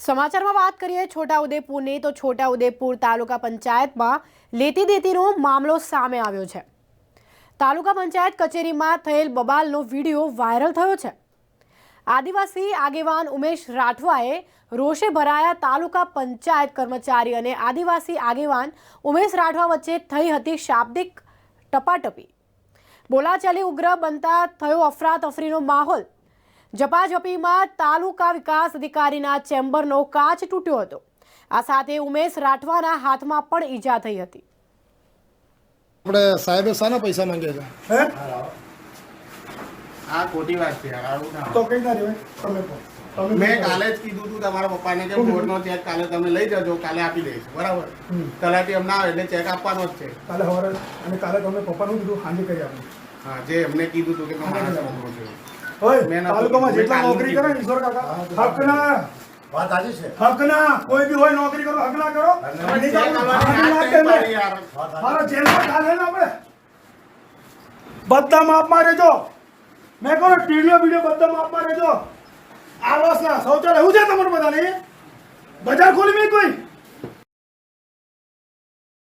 સમાચારમાં વાત કરીએ છોટાઉદેપુરની, તો છોટાઉદેપુર તાલુકા પંચાયતમાં લેતી દેતીનો મામલો સામે આવ્યો છે. તાલુકા પંચાયત કચેરીમાં થયેલ બબાલનો વીડિયો વાયરલ થયો છે. આદિવાસી આગેવાન ઉમેશ રાઠવાએ રોષે ભરાયા તાલુકા પંચાયત કર્મચારી અને આદિવાસી આગેવાન ઉમેશ રાઠવા વચ્ચે થઈ હતી શાબ્દિક ટપાટપી. બોલાચાલી ઉગ્ર બનતા થયો અફરાતફરીનો માહોલ. ઝપાઝપીમાં તાલુકા વિકાસ અધિકારીના ચેમ્બરનો કાચ તૂટ્યો હતો. આ સાથે ઉમેશ રાઠવાના હાથમાં પણ ઈજા થઈ હતી. આપણે સાહેબે શાના પૈસા માંગ્યા છે હે? આ ખોટી વાત છે આવું ના તો કઈ ના રહેવાય તમે મેં કાલે જ કીધું તું તમારા પપ્પાને કે બોર્ડનો ચેક કાલે તમે લઈ જજો કાલે આપી દઈશ બરાબર. તલાટી અમને આવે એટલે ચેક આપવાનો જ છે. કાલે સવારે અને કાલે તમે પપ્પાનું કીધું હાંજી કરી આપણે હા જે એમને કીધું તું કે માણસ મોકલું છું. હોય તાલુકામાં જેટલા નોકરી કરે ને ઈશ્વર કાકા હકના વાત સાચી છે. હકના કોઈ બી હોય નોકરી કરો હકના કરો. મારા જેલમાં ચાલે ને આપણે. બધા માપમાં રહેજો. મેં કહો ટીડીઓ વીડિયો બધા માપમાં રહેજો. આવાસના શૌચાલય. એવું છે તમારું બધાને? બજાર ખોલી મેં કોઈ?